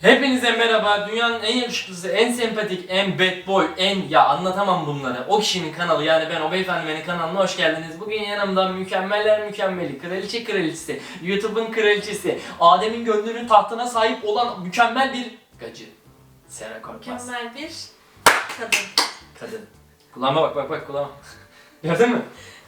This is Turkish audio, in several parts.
Hepinize merhaba. Dünyanın en yakışıklısı, en sempatik, en bad boy, en ya anlatamam bunları. O kişinin kanalı yani ben o beyefendinin kanalına hoş geldiniz. Bugün yanımda mükemmeller mükemmeli, kraliçe kraliçesi, YouTube'un kraliçesi, Adem'in gönlünün tahtına sahip olan mükemmel bir gacı. Sera Korkmaz. Mükemmel bir kadın. Kadın. Kulağıma bak bak bak kulağıma. Gördün mü?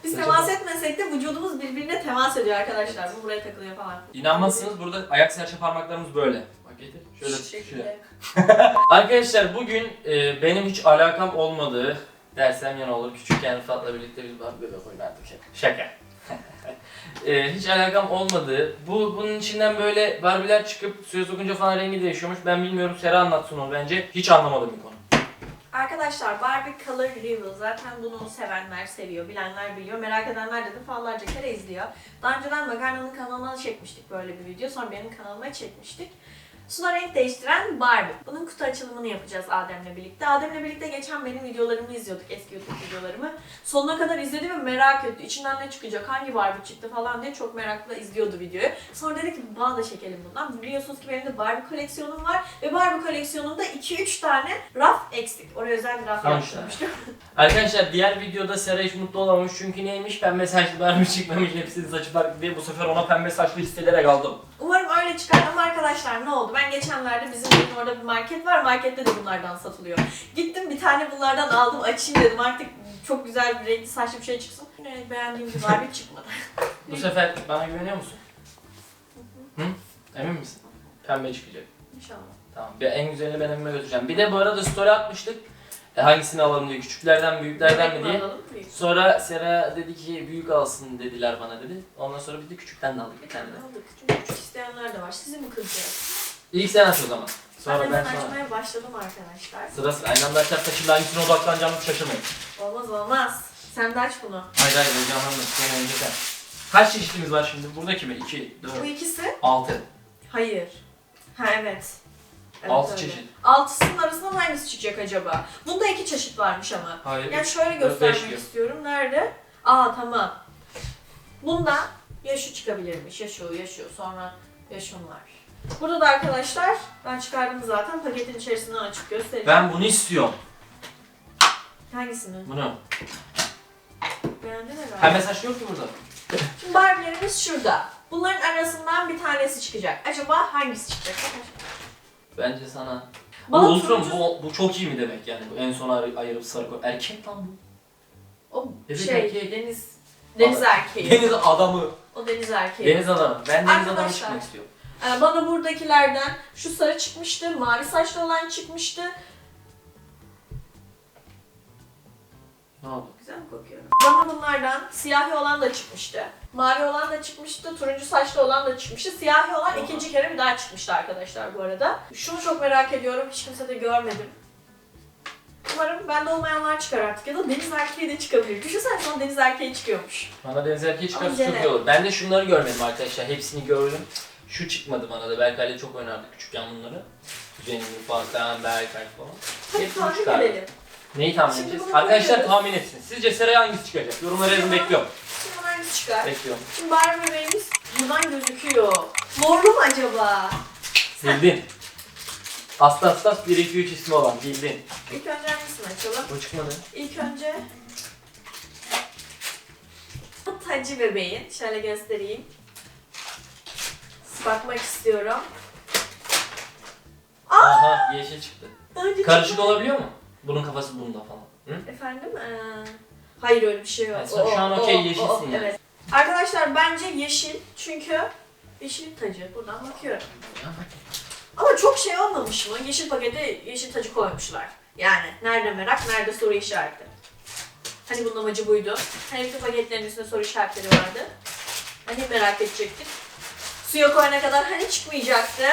Biz Saçma. temas etmesek de vücudumuz birbirine temas ediyor arkadaşlar. Bu buraya takılıyor falan. İnanmazsınız burada ayak serçe parmaklarımız böyle. Bak getir. Şöyle Şu şöyle. şekilde. Arkadaşlar bugün e, benim hiç alakam olmadığı dersem yana olur. Küçükken Rıfat'la birlikte biz Barbie bebek oynardık hep. Şaka. E, hiç alakam olmadığı, bu bunun içinden böyle Barbie'ler çıkıp suya sokunca falan rengi değişiyormuş. Ben bilmiyorum. Sera anlatsın onu bence. Hiç anlamadım bir konu. Arkadaşlar Barbie Color Reveal zaten bunu sevenler seviyor, bilenler biliyor, merak edenler de defalarca kere izliyor. Daha önceden Makarna'nın kanalına çekmiştik böyle bir video, sonra benim kanalıma çekmiştik. Suda renk değiştiren Barbie. Bunun kutu açılımını yapacağız Adem'le birlikte. Adem'le birlikte geçen benim videolarımı izliyorduk, eski YouTube videolarımı. Sonuna kadar izledi ve merak etti. İçinden ne çıkacak, hangi Barbie çıktı falan diye çok merakla izliyordu videoyu. Sonra dedi ki bana da çekelim bundan. Biliyorsunuz ki benim de Barbie koleksiyonum var. Ve Barbie koleksiyonumda 2-3 tane raf eksik. Oraya özel bir raf Tamam yaptırmıştım. Arkadaşlar diğer videoda Sera hiç mutlu olamamış çünkü neymiş pembe saçlı Barbie çıkmamış hepsinin saçı farklı diye bu sefer ona pembe saçlı hissederek aldım. Umarım öyle çıkar ama arkadaşlar ne oldu? Ben geçenlerde bizim evin orada bir market var. Markette de bunlardan satılıyor. Gittim bir tane bunlardan aldım açayım dedim. Artık çok güzel bir renkli saçlı bir şey çıksın. Yine beğendiğim bir Barbie çıkmadı. Bu sefer bana güveniyor musun? Hı? Emin misin? Pembe çıkacak. İnşallah. Tamam. Bir en güzelini ben evime götüreceğim. Bir de bu arada story atmıştık. E, hangisini alalım diye. Küçüklerden büyüklerden mi diye. Sonra Sera dedi ki büyük alsın dediler bana dedi. Ondan sonra biz de küçükten de aldık bir tane de. Aldık. Çünkü küçük isteyenler de var. Sizi mi kıracağız? İlk sen aç o zaman. Sonra ben ben sonra. açmaya başladım arkadaşlar. Sıra sıra. Aynı anda açarsa şimdi hangisine odaklanacağımı şaşırmayın. Olmaz olmaz. Sen de aç bunu. Hayır hayır heyecanlandım. Sen önce sen. Kaç çeşitimiz var şimdi? Buradaki mi? 2, Bu 4, ikisi? 6. Hayır. Ha evet. Evet, Altı öyle. çeşit. Altısının arasından hangisi çıkacak acaba? Bunda iki çeşit varmış ama. Hayır. Yani şöyle göstermek beş diyor. istiyorum. Nerede? Aa tamam. Bunda ya şu çıkabilirmiş, ya şu, ya şu. Sonra ya şunlar. Burada da arkadaşlar, ben çıkardım zaten. Paketin içerisinden açıp göstereceğim. Ben bunu istiyorum. Hangisini? Bunu. Beğendin herhalde. Pembe saçlı yok ki burada. Şimdi Barbie'lerimiz şurada. Bunların arasından bir tanesi çıkacak. Acaba hangisi çıkacak? Bence sana. Bu Bana Ultron turuncu- bu, bu çok iyi mi demek yani? Bu en son ayır- ayırıp sarı koy. Erkek lan bu. O Evet, şey, erkek. deniz, deniz erkeği. Deniz adamı. O deniz erkeği. Deniz adamı. Ben deniz adamı Arkadaşlar. çıkmak istiyorum. Ee, Bana buradakilerden şu sarı çıkmıştı, mavi saçlı olan çıkmıştı. Ne oldu? Güzel mi kokuyor? Bana bunlardan siyahi olan da çıkmıştı. Mavi olan da çıkmıştı, turuncu saçlı olan da çıkmıştı. Siyahi olan Aha. ikinci kere bir daha çıkmıştı arkadaşlar bu arada. Şunu çok merak ediyorum, hiç kimse de görmedim. Umarım bende olmayanlar çıkar artık ya da deniz erkeği de çıkabilir. Düşünsene son deniz erkeği çıkıyormuş. Bana deniz erkeği çıkarsa Acele. çok iyi olur. Ben de şunları görmedim arkadaşlar. Hepsini gördüm. Şu çıkmadı bana da. Berkay'la çok oynardık küçükken bunları. Kuzenim, Fatih, Berkay falan. Hadi Hepsini tahmin çıkardı. edelim. Neyi tahmin Şimdi edeceğiz? bunu Arkadaşlar koyuyoruz. tahmin etsin. Sizce Seraya hangisi çıkacak? Yorumlara yazın bekliyorum. Şimdi hangisi çıkar? Bekliyorum. Şimdi Barbie bebeğimiz buradan gözüküyor. Morlu mu acaba? Bildin. Aslas Aslas 1 2 3 ismi olan bildin. İlk önce hangisini açalım? O çıkmadı. İlk önce bu tacı bebeğin. Şöyle göstereyim. Bakmak istiyorum. Aha yeşil çıktı. Önce Karışık çıkmadı. olabiliyor mu? Bunun kafası bunda falan. Hı? Efendim? Ee, hayır öyle bir şey yok. Ha, sen şu an okey, yeşilsin yani. Evet. Arkadaşlar bence yeşil çünkü yeşil tacı. Buradan bakıyorum. Ama çok şey olmamış mı? Yeşil pakete yeşil tacı koymuşlar. Yani nerede merak, nerede soru işareti. Hani bunun amacı buydu. Hani bütün paketlerin üstünde soru işaretleri vardı. Hani merak edecektik. Suya koyana kadar hani çıkmayacaktı.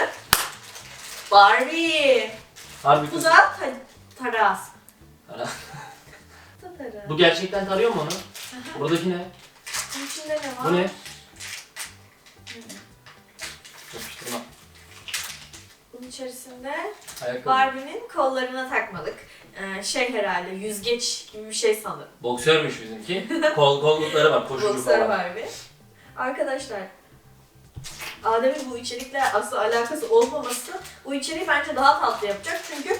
Barbie. Harbi Bu kız. da ta- taraz. Ara. Tatarı. Bu gerçekten tarıyor mu onu? Buradaki ne? Bunun içinde ne var? Bu ne? Yapıştırma. Bunun içerisinde Ayakkabı. Barbie'nin kollarına takmalık. Ee, şey herhalde yüzgeç gibi bir şey sanırım. Boksörmüş bizimki. Kol kollukları var koşucu Boxer falan. Barbie. Arkadaşlar Adem'in bu içerikle asla alakası olmaması bu içeriği bence daha tatlı yapacak. Çünkü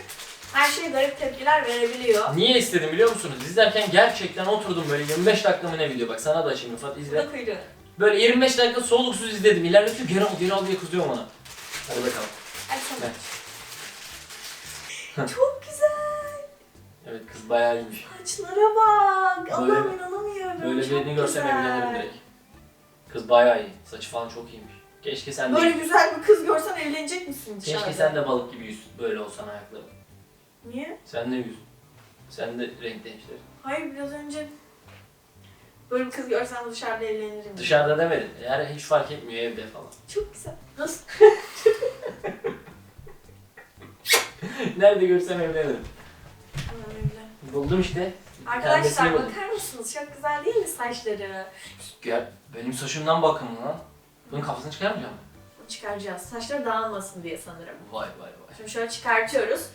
her şeye garip tepkiler verebiliyor. Niye istedim biliyor musunuz? İzlerken gerçekten oturdum böyle 25 dakika mı ne video bak sana da şimdi Fat izle. Böyle 25 dakika soluksuz izledim. İlerletiyor geri al geri al diye kızıyor bana. Hadi bakalım. Hadi sen Evet. Çok güzel. Evet kız bayağı iyiymiş. Saçlara bak. Allah'ım Böyle- inanamıyorum. Böyle Çok birini görsem güzel. evlenirim direkt. Kız bayağı iyi. Saçı falan çok iyiymiş. Keşke sen de Böyle güzel bir kız görsen evlenecek misin dışarıda? Keşke sen de balık gibi yüz böyle olsan ayakları. Niye? Sen de yüz. Sen de renk değiştir. Hayır biraz önce böyle bir kız görsem dışarıda evlenirim. Dışarıda demedin. Yani hiç fark etmiyor evde falan. Çok güzel. Nasıl? Nerede görsem evlenirim. Buldum işte. Arkadaşlar bakar mısınız? Çok güzel değil mi saçları? Gel benim saçımdan bakın lan. Bunun kafasını çıkarmayacağım çıkaracağız. Saçları dağılmasın diye sanırım. Vay vay vay. Şimdi şöyle çıkartıyoruz.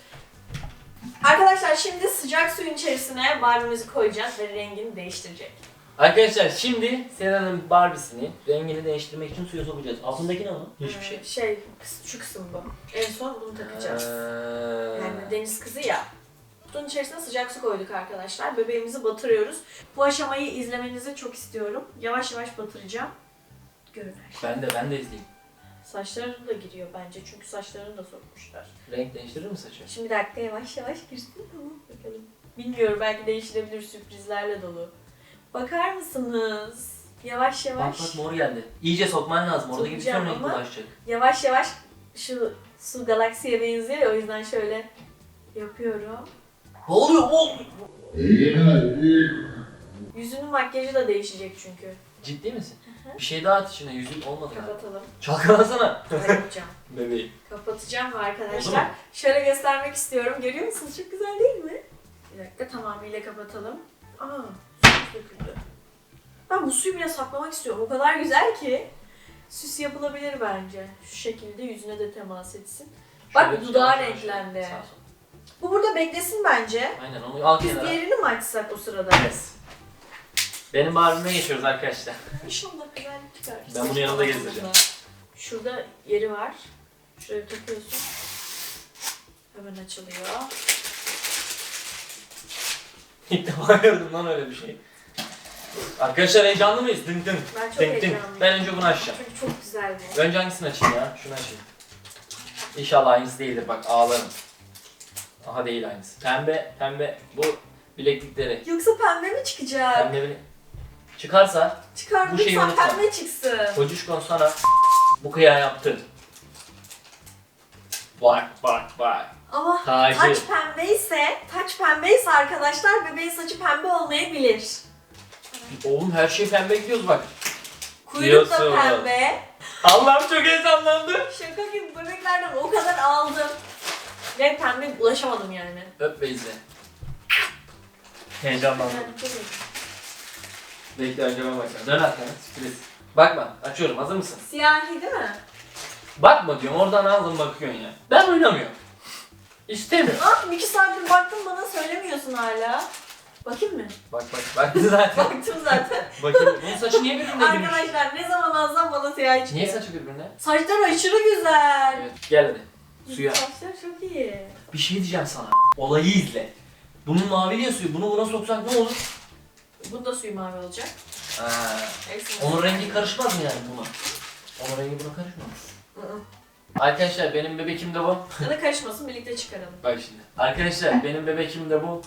Arkadaşlar şimdi sıcak suyun içerisine Barbie'mizi koyacağız ve rengini değiştirecek. Arkadaşlar şimdi Sena'nın Barbie'sini rengini değiştirmek için suya sokacağız. Altındaki ne o? Hiçbir Ee, şey. Şey, kıs- şu kısım bu. En son bunu takacağız. Ee, Yani deniz kızı ya. Kutunun içerisine sıcak su koyduk arkadaşlar. Bebeğimizi batırıyoruz. Bu aşamayı izlemenizi çok istiyorum. Yavaş yavaş batıracağım. Görün her şey. Ben de ben de izleyeyim. Saçlarını da giriyor bence çünkü saçlarını da sokmuşlar. Renk değiştirir mi saçı? Şimdi bir dakika yavaş yavaş girsin tamam bakalım. Bilmiyorum belki değiştirebilir sürprizlerle dolu. Bakar mısınız? Yavaş Bak yavaş. bak mor geldi. İyice sokman lazım. Orada gibi Sokacağım sonra renk ama- bulaşacak. Yavaş yavaş şu su galaksiye benziyor ya o yüzden şöyle yapıyorum. Ne oluyor oğlum? Yüzünün makyajı da değişecek çünkü. Ciddi misin? Bir şey daha at içine yüzün olmadı galiba. Kapatalım. Çalkalasana. Böyle yapacağım. Bebeğim. Kapatacağım Oldu arkadaşlar. mu? Şöyle göstermek istiyorum. Görüyor musunuz? Çok güzel değil mi? Bir dakika tamamıyla kapatalım. Aa, su döküldü. Ben bu suyu bile saklamak istiyorum. O kadar güzel ki. Süs yapılabilir bence. Şu şekilde yüzüne de temas etsin. Bak, Şöyle dudağı renklendi. Sağ sol. Bu burada beklesin bence. Aynen onu al Biz kenara. diğerini mi açsak o sırada? Yes. Benim Barbie'me geçiyoruz arkadaşlar. İnşallah güzellik çıkar. Ben bunu yanımda gezdireceğim. Şurada yeri var. Şuraya takıyorsun. Hemen açılıyor. İlk defa gördüm lan öyle bir şey. Arkadaşlar heyecanlı mıyız? Dın dın. Ben çok Dın dın. heyecanlıyım. Ben önce bunu açacağım. Çünkü çok güzel bu. Önce hangisini açayım ya? Şunu açayım. İnşallah aynısı değildir bak ağlarım. Aha değil aynısı. Pembe, pembe bu bileklikleri. Yoksa pembe mi çıkacak? Pembe bile... Çıkarsa Çıkar Bu şeyi lütfen unutma. pembe çıksın. Kocuşkon sana bu kıyağı yaptı. Bak bak bak. Ama Tacı. taç pembeyse, taç pembeyse arkadaşlar bebeğin saçı pembe olmayabilir. Oğlum her şey pembe gidiyoruz bak. Kuyruk da Diyorsun. pembe. Allah'ım çok heyecanlandım. Şaka gibi bebeklerden o kadar aldım. Ve pembe ulaşamadım yani. Öp izle. Heyecanlandım. Yani. Bekle önce ben bakacağım. Dön arkana sürpriz. Bakma açıyorum hazır mısın? Siyahi değil mi? Bakma diyorum oradan aldın bakıyorsun ya. Ben oynamıyorum. İstemiyorum. Ah iki saattir baktım bana söylemiyorsun hala. Bakayım mı? Bak bak baktı zaten. Baktım zaten. Bakayım. Bunun saçı niye birbirine girmiş? Arkadaşlar ne zaman alsam bana siyahi çıkıyor. Niye saçı birbirine? Saçlar aşırı güzel. Evet gel hadi. Suya. Saçlar çok iyi. Bir şey diyeceğim sana. Olayı izle. Bunun mavi ya suyu. Bunu buna soksak ne olur? Bunda suyu mavi olacak. Hepsini Onun rengi karışmaz mı yani buna? Onun rengi buna karışmaz. Hı hı. Arkadaşlar benim bebekim de bu. Ya da karışmasın birlikte çıkaralım. Bak şimdi. Arkadaşlar benim bebekim de bu.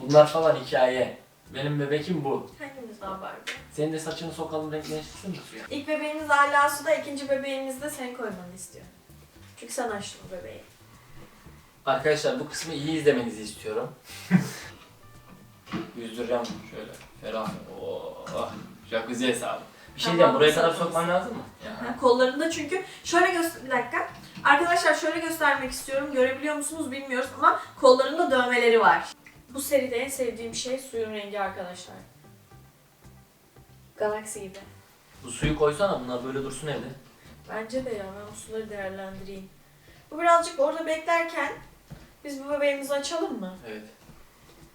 Bunlar falan hikaye. Benim bebekim bu. Hangimiz daha Barbie? Senin de saçını sokalım renkleştirsin mi suya? İlk bebeğimiz hala suda, ikinci bebeğimiz de sen koymanı istiyor. Çünkü sen açtın bu bebeği. Arkadaşlar bu kısmı iyi izlemenizi istiyorum. Yüzdüreceğim şöyle. Ferah. Oh. Jacuzzi hesabı. Bir şey Tamam, diyeceğim buraya kadar sokman lazım mı? Ya. Ha, Kollarında çünkü şöyle göster bir dakika. Arkadaşlar şöyle göstermek istiyorum. Görebiliyor musunuz bilmiyoruz ama kollarında dövmeleri var. Bu seride en sevdiğim şey suyun rengi arkadaşlar. Galaksi gibi. Bu suyu koysana bunlar böyle dursun evde. Bence de ya ben o suları değerlendireyim. Bu birazcık orada beklerken biz bu bebeğimizi açalım mı? Evet.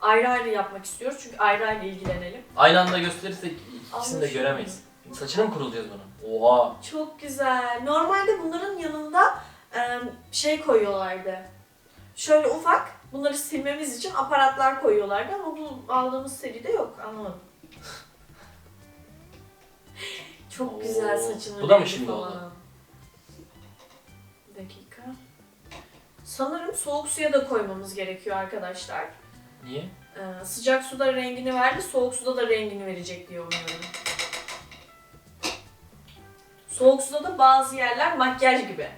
Ayrı ayrı yapmak istiyoruz çünkü ayrı ayrı ilgilenelim. Aynı anda gösterirsek ikisini de Anlaşıldı. göremeyiz. Saçına mı kurulacağız bunu? Oha. Çok güzel. Normalde bunların yanında e, şey koyuyorlardı. Şöyle ufak bunları silmemiz için aparatlar koyuyorlardı ama bu aldığımız seride yok. Anlamadım. Çok Oo. güzel saçının Bu da mı rengi şimdi falan. oldu? Bir dakika. Sanırım soğuk suya da koymamız gerekiyor arkadaşlar. Niye? Ee, sıcak suda rengini verdi, soğuk suda da rengini verecek diye umuyorum. Soğuk suda da bazı yerler makyaj gibi.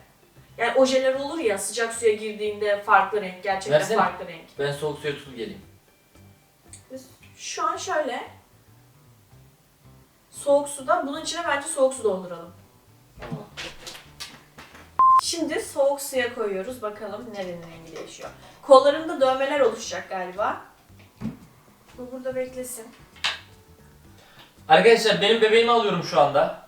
Yani ojeler olur ya sıcak suya girdiğinde farklı renk, gerçekten Versene. farklı renk. Ben soğuk suya tutup geleyim. Şu an şöyle. Soğuk suda, bunun içine bence soğuk su dolduralım. Tamam. Şimdi soğuk suya koyuyoruz. Bakalım nerenin rengi değişiyor. Kollarında dövmeler oluşacak galiba. Bu burada beklesin. Arkadaşlar benim bebeğimi alıyorum şu anda.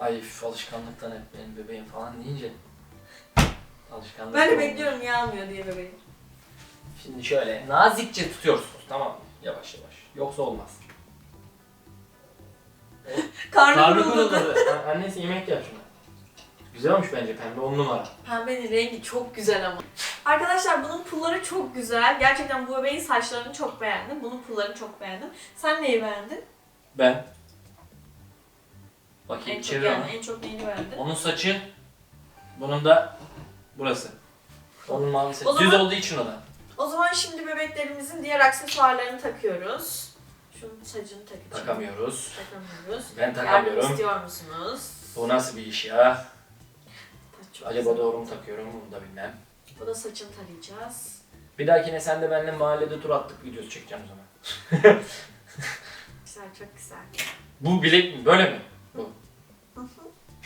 Ay üf, alışkanlıktan hep benim bebeğim falan deyince. Alışkanlık. Ben de oldu. bekliyorum niye almıyor diye bebeğim. Şimdi şöyle nazikçe tutuyorsunuz tamam mı? Yavaş yavaş. Yoksa olmaz. Karnı Karnı. An- Annesi yemek yap şuna. Güzel olmuş bence pembe on numara. Pembenin rengi çok güzel ama. Arkadaşlar bunun pulları çok güzel. Gerçekten bu bebeğin saçlarını çok beğendim. Bunun pullarını çok beğendim. Sen neyi beğendin? Ben. Bakayım En çok çevir yani onu. en çok neyini beğendin? Onun saçı, bunun da burası. Onun mavi saçı. O Düz zaman- olduğu için o da. O zaman şimdi bebeklerimizin diğer aksesuarlarını takıyoruz. Şunun saçını takacağım. Takamıyoruz. Takamıyoruz. Ben Yardım takamıyorum. istiyor musunuz? Bu nasıl bir iş ya? Çok Acaba doğru mu takıyorum bunu da bilmem. Bu da saçını tarayacağız. Bir dahakine sen de benimle mahallede tur attık videosu çekeceğim o zaman. Güzel, çok güzel. Bu bilek mi? Böyle mi? Bu.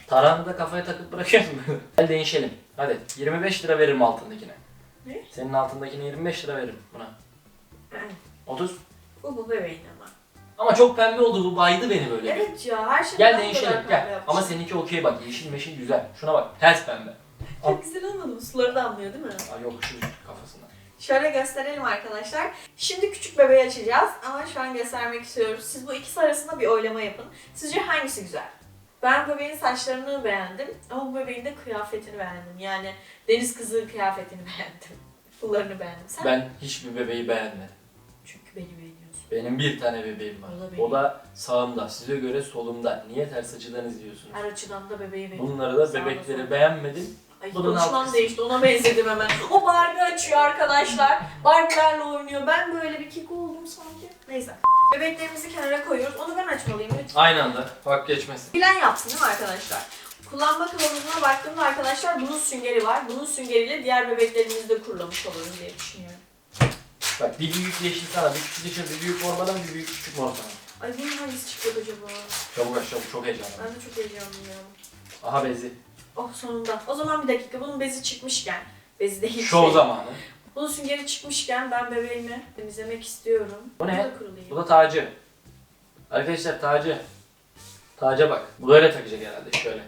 Tarağını da kafaya takıp bırakıyorsun böyle. Gel değişelim. Hadi 25 lira veririm altındakine. Ne? Senin altındakine 25 lira veririm buna. 30. Bu bu bebeğin ama. Ama çok pembe oldu bu baydı beni böyle. Evet ya her şey Gel değişelim gel. Ama seninki okey bak yeşil meşil güzel. Şuna bak ters pembe. Çok güzel olmadı mı? Suları da anlıyor değil mi? Ay yok şu kafasına. Şöyle gösterelim arkadaşlar. Şimdi küçük bebeği açacağız ama şu an göstermek istiyoruz. Siz bu ikisi arasında bir oylama yapın. Sizce hangisi güzel? Ben bebeğin saçlarını beğendim ama bu bebeğin de kıyafetini beğendim. Yani deniz kızı kıyafetini beğendim. Pullarını beğendim. Sen? Ben hiçbir bebeği beğenmedim. Çünkü beni beğeniyorsun. Benim bir tane bebeğim var. O da benim. O da sağımda. Size göre solumda. Niye ters açıdan izliyorsunuz? Her açıdan da bebeği beğeniyorum. Bunları da Sağda bebekleri solda. beğenmedim. Ay Bunun konuşmam değişti ona benzedim hemen. O Barbie açıyor arkadaşlar. Barbie'lerle oynuyor. Ben böyle bir keko oldum sanki. Neyse. Bebeklerimizi kenara koyuyoruz. Onu ben açmalıyım lütfen. Aynı anda. Fark geçmesin. Bilen yapsın değil mi arkadaşlar? Kullanma kılavuzuna baktığımda arkadaşlar bunun süngeri var. Bunun süngeriyle diğer bebeklerimizi de kurulamış oluruz diye düşünüyorum. Bak bir büyük yeşil sana, bir küçük yeşil, bir büyük mor bana, bir büyük küçük mor sana. Ay benim hangisi çıkacak acaba? Çabuk aç çabuk çok heyecanlı. Ben de çok heyecanlıyım. Aha bezi. Oh sonunda. O zaman bir dakika bunun bezi çıkmışken. Bezi değil Şov şey. zamanı. Bunun süngeri çıkmışken ben bebeğimi temizlemek istiyorum. Bu ne? Bunu da kurulayım. Bu da tacı. Arkadaşlar tacı. Taca bak. Bu böyle takacak herhalde şöyle.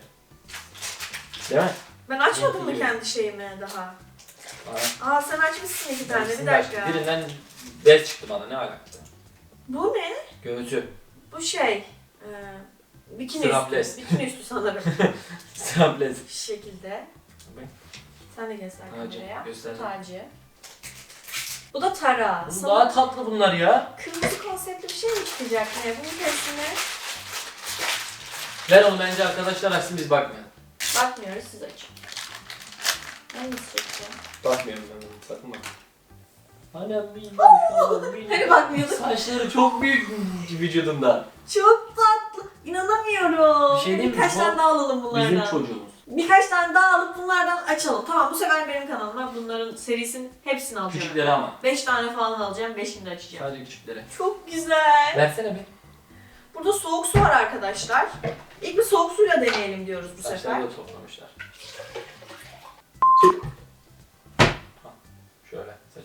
Değil mi? Ben açmadım mı kendi şeyimi daha? Aa, sen açmışsın iki tane bir dakika. Birinden bez çıktı bana ne alakası? Bu ne? Göğsü. Bu şey. E, bikini Strapless. üstü. Bikini üstü sanırım. Strapless. Şu şekilde. Sen de göster Tacı, kameraya. tacı. Bu da tara. Bu Sana daha tatlı bunlar ya. kırmızı konseptli bir şey mi çıkacak ne? Bunun testine Ver onu bence arkadaşlar açsın biz bakmayalım. bakmıyoruz siz açın. Hangisi? Bakmıyorum ben bunu sakın bak. Annem bir Hani bakmıyorduk. Saçları çok büyük vücudunda. Çok tatlı. İnanamıyorum. Bir şey diyeyim mi? Birkaç Bu tane daha alalım bunlardan. Bizim çocuğumuz. Birkaç tane daha alıp bunlardan açalım. Tamam bu sefer benim kanalıma bunların serisinin hepsini alacağım. Küçükleri ama. 5 tane falan alacağım. 5'ini de açacağım. Sadece küçükleri. Çok güzel. Versene bir. Burada soğuk su var arkadaşlar. İlk bir soğuk suyla deneyelim diyoruz bu sefer. Saçları da toplamışlar.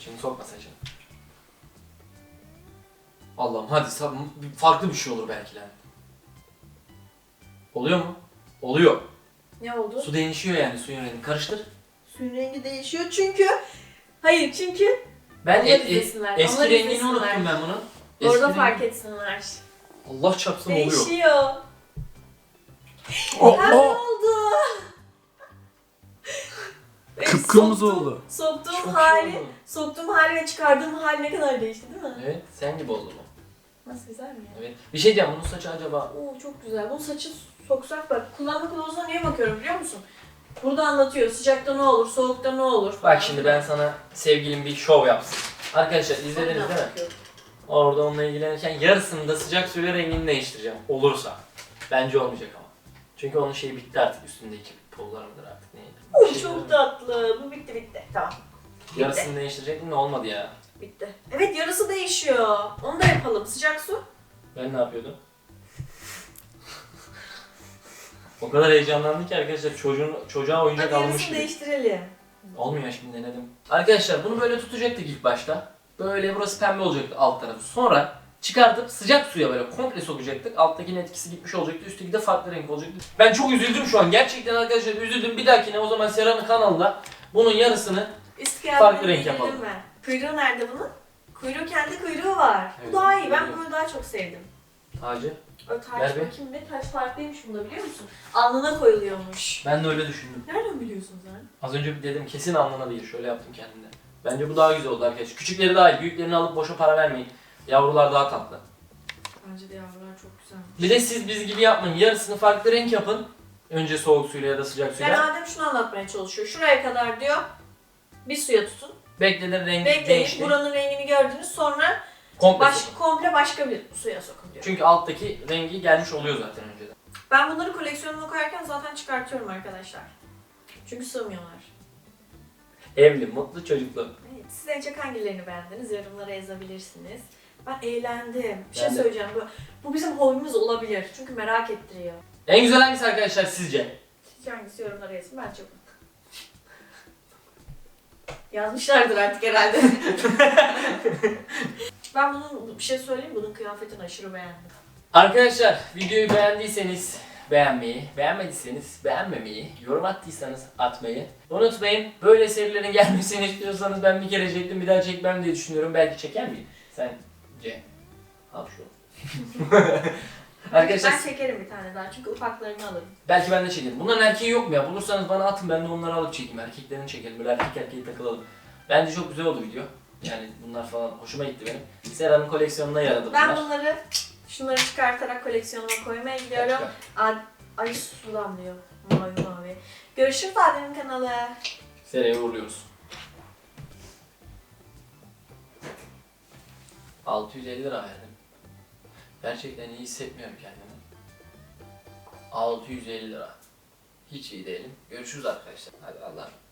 Saçını sokma saçını. Allah'ım hadi farklı bir şey olur belki lan. Oluyor mu? Oluyor. Ne oldu? Su değişiyor yani suyun rengi. Karıştır. Suyun rengi değişiyor çünkü Hayır çünkü Ben e- e- eski rengini unuttum ben bunun. orada Eski fark rengi- etsinler. Allah çarpsın oluyor. Değişiyor. Oh, oh. oldu. Benim Kıpkırmızı soktuğum- oldu. Soktuğum Çok iyi hali, oldu. soktuğum hali ve çıkardığım hal ne kadar değişti değil mi? Evet sen gibi oldu bu. Nasıl güzel mi ya? Evet. Bir şey diyeceğim bunun saçı acaba Oo çok güzel. Bu saçı soksak bak. Kullanma kılavuzuna niye bakıyorum biliyor musun? Burada anlatıyor. Sıcakta ne olur, soğukta ne olur. falan. Bak şimdi ben sana sevgilim bir şov yapsın. Arkadaşlar izlediniz değil mi? bakıyorum. Orada onunla ilgilenirken yarısını da sıcak suyla rengini değiştireceğim. Olursa. Bence olmayacak ama. Çünkü onun şeyi bitti artık üstündeki pulları mıdır artık neydi? Bir Oo, şey çok tatlı. Bu bitti bitti. Tamam. Yarısını değiştirecektim de olmadı ya. Bitti. Evet yarısı değişiyor. Onu da yapalım. Sıcak su. Ben ne yapıyordum? o kadar heyecanlandı ki arkadaşlar çocuğun çocuğa oyuncak Hadi almış yarısını gibi. değiştirelim. Olmuyor şimdi denedim. Arkadaşlar bunu böyle tutacaktık ilk başta. Böyle burası pembe olacaktı alt tarafı. Sonra çıkartıp sıcak suya böyle komple sokacaktık. Alttakinin etkisi gitmiş olacaktı. Üstteki de farklı renk olacaktı. Ben çok üzüldüm şu an. Gerçekten arkadaşlar üzüldüm. Bir dahakine o zaman Sera'nın kanalında bunun yarısını Üst Farklı renk yapalım. mi? Kuyruğu nerede bunun? Kuyruğu kendi kuyruğu var. Evet, Bu daha iyi. Ben bunu daha çok sevdim. tacı. O taç Ver bir. bakayım ne taç farklıymış bunda biliyor musun? Alnına koyuluyormuş. Ben de öyle düşündüm. Nereden biliyorsun sen? Az önce bir dedim kesin alnına değil. Şöyle yaptım kendimde. Bence bu daha güzel oldu arkadaşlar. Küçükleri daha iyi. Büyüklerini alıp boşa para vermeyin. Yavrular daha tatlı. Bence de yavrular çok güzelmiş. Bir de siz biz gibi yapmayın. Yarısını farklı renk yapın. Önce soğuk suyla ya da sıcak suyla. Yani Adem şunu anlatmaya çalışıyor. Şuraya kadar diyor bir suya tutun. Beklenin rengi Bekleyin. değişti. Buranın rengini gördünüz. Sonra Komple baş, sokun. komple başka bir suya sokun diyor. Çünkü alttaki rengi gelmiş oluyor zaten önceden. Ben bunları koleksiyonuma koyarken zaten çıkartıyorum arkadaşlar. Çünkü sığmıyorlar. Evli, mutlu, çocuklu. Evet, siz en çok hangilerini beğendiniz? Yorumlara yazabilirsiniz. Ben eğlendim. Bir şey Ben de. söyleyeceğim. Bu, bu bizim hobimiz olabilir. Çünkü merak ettiriyor. En güzel hangisi arkadaşlar sizce? Sizce hangisi yorumlara yazın? Ben çok Yazmışlardır artık herhalde. ben bunun bir şey söyleyeyim mi? Bunun kıyafetini aşırı beğendim. Arkadaşlar videoyu beğendiyseniz beğenmeyi, beğenmediyseniz beğenmemeyi, yorum attıysanız atmayı unutmayın. Böyle serilerin gelmesini istiyorsanız ben bir kere çektim bir daha çekmem diye düşünüyorum. Belki çeker miyim? Sence? Al şu. Arkadaşlar Ben çekerim bir tane daha çünkü ufaklarını alırım. belki ben de çekerim. Bunların erkeği yok mu ya? Bulursanız bana atın ben de onları alıp çekeyim. Erkeklerini çekelim. Böyle erkek erkeği takılalım. Bence çok güzel oldu video. Yani bunlar falan hoşuma gitti benim. Sera'nın koleksiyonuna yaradı bunlar. Ben bunları şunları çıkartarak koleksiyonuma koymaya gidiyorum. Ad, ay su damlıyor. Mavi mavi. Görüşürüz Adem'in kanalı. Sera'ya uğurluyoruz. 650 lira verdim. Gerçekten iyi hissetmiyorum kendimi. 650 lira. Hiç iyi değilim. Görüşürüz arkadaşlar. Hadi Allah'a.